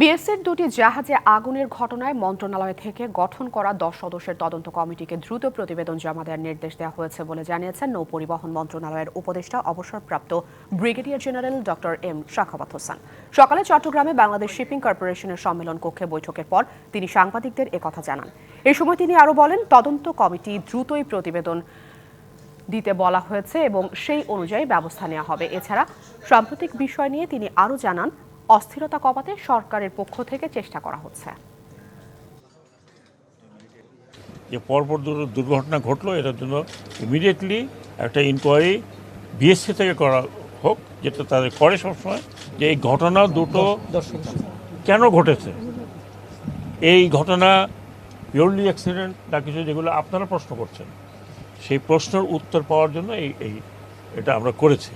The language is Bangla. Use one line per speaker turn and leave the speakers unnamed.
বিএসএর দুটি জাহাজে আগুনের ঘটনায় মন্ত্রণালয় থেকে গঠন করা দশ সদস্যের তদন্ত কমিটিকে দ্রুত প্রতিবেদন জমা দেওয়ার নির্দেশ দেওয়া হয়েছে বলে জানিয়েছেন নৌ পরিবহন মন্ত্রণালয়ের উপদেষ্টা অবসরপ্রাপ্ত brigadier general doctor M Sakhawat Hossain. সকালে চট্টগ্রামে বাংলাদেশ শিপিং কর্পোরেশনের সম্মেলন কক্ষে বৈঠকের পর তিনি সাংবাদিকদের একথা জানান। এ সময় তিনি আরও বলেন, তদন্ত কমিটি দ্রুতই প্রতিবেদন দিতে বলা হয়েছে এবং সেই অনুযায়ী ব্যবস্থা নেওয়া হবে। এছাড়া সাম্প্রতিক বিষয় নিয়ে তিনি আরও জানান অস্থিরতা কমাতে সরকারের পক্ষ থেকে চেষ্টা করা হচ্ছে।
যে পরপর দুটো দুর্ঘটনা ঘটলো, এটার জন্য ইমিডিয়েটলি একটা ইনকোয়ারি বিএসসি থেকে করা হোক, যেটা তাদের করে সবসময় যে এই ঘটনা দুটো কেন ঘটেছে? এই ঘটনা পিওরলি অ্যাক্সিডেন্ট না কিছু, যেগুলো আপনারা প্রশ্ন করছেন, সেই প্রশ্নের উত্তর পাওয়ার জন্য এই এই এটা আমরা করেছি।